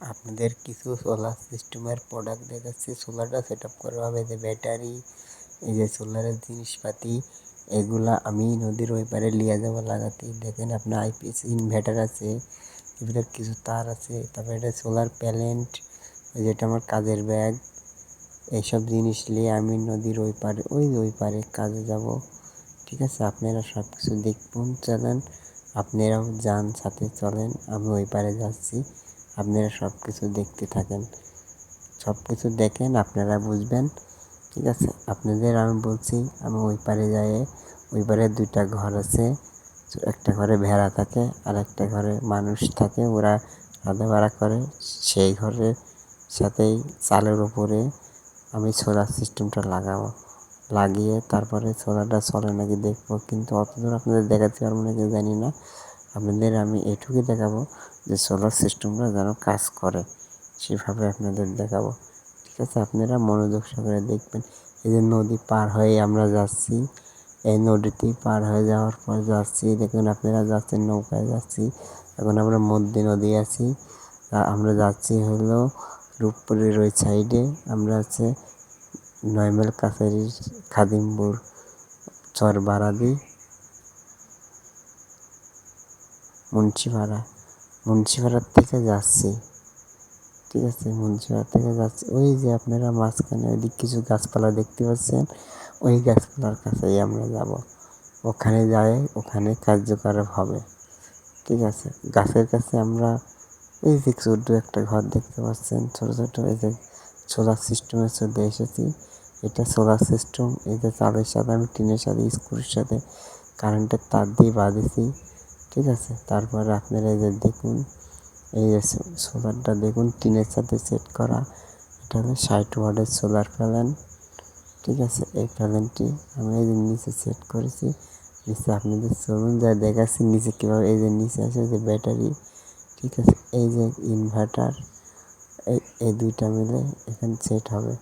আপনাদের কিছু সোলার সিস্টেমের প্রোডাক্ট দেখাচ্ছি। সোলারটা সেট আপ করা হবে যে ব্যাটারি এই যে সোলারের জিনিসপাতি, এগুলা আমি নদীর ওই পারে লিয়ে যাব লাগাতে। দেখেন আপনার আইপিএস ইনভার্টার আছে এগুলোর কিছু তার আছে, তারপরে এটা সোলার প্যালেন্ট যেটা আমার কাজের ব্যাগ এইসব জিনিস নিয়ে আমি নদীর ওই পারে, ওই ওই পারে কাজে যাব। ঠিক আছে, আপনারা সব কিছু দেখুন, চলেন, আপনারাও যান, সাথে চলেন, আমি ওই পারে যাচ্ছি। আপনারা সব কিছু দেখতে থাকেন। সব কিছু দেখেন, আপনারা বুঝবেন, ঠিক আছে? আপনাদের আমি বলছি, আমি ওই পারে যাই, ওই পারে দুইটা ঘর আছে, একটা ঘরে ভেড়া থাকে, আর একটা ঘরে মানুষ থাকে, ওরা রাধা ভাড়া করে। সেই ঘরের সাথেই চালের ওপরে আমি সোলার সিস্টেমটা লাগাবো। লাগিয়ে তারপরে সোলারটা চলে নাকি দেখব, কিন্তু অত দূর আপনাদের দেখাতে পারব নাকি জানি না। আপনাদের আমি এটুকুই দেখাবো যে সোলার সিস্টেমটা যেন কাজ করে। সেভাবে আপনাদের দেখাবো। ঠিক আছে, আপনারা মনোযোগ সহকারে দেখবেন। এই যে নদী পার হয়ে আমরা যাচ্ছি, এই নদীটি পার হয়ে যাওয়ার পর যাচ্ছি, দেখুন আপনারা যাচ্ছেন নৌকায় যাচ্ছি, এখন আমরা মধ্যে নদী আছি। আমরা যাচ্ছি হলো রূপপুরের ওই সাইডে আমরা আছে নয় মাইল কাছারি খাদিমপুর চর বারাদি মুন্সিপাড়া। মুন্সিপাড়ার থেকে যাচ্ছি। ঠিক আছে, মুন্সিপাড়া থেকে যাচ্ছি। ওই যে আপনারা মাঝখানে ওইদিক কিছু গাছপালা দেখতে পাচ্ছেন, ওই গাছপালার কাছেই আমরা যাব। ওখানে যাই ওখানে কার্যকর হবে। ঠিক আছে, গাছের কাছে আমরা এই যে ছোট্ট একটা ঘর দেখতে পাচ্ছেন, ছোটো ছোটো, এই যে সোলার সিস্টেমের সাথে এসেছি। এটা সোলার সিস্টেম এই যে চালের সাথে, আমি টিনের সাথে স্ক্রুর সাথে কারেন্টের তার দিয়ে বাঁধেছি। ঠিক আছে? তারপরে আপনারা এই যে দেখুন, এই যে সোলারটা দেখুন, টিনের সাথে সেট করা। এটা হলো ষাট ওয়ার্ডের সোলার প্যানেল, ঠিক আছে? এই প্যানেলটি আমি এই যে নিচে সেট করেছি। নিচে আপনাদের চলুন যা দেখাচ্ছি, নিচে কীভাবে এই যে নিচে আছে যে ব্যাটারি, ঠিক আছে? এই যে ইনভার্টার, এই এই দুইটা মিলে এখানে সেট হবে।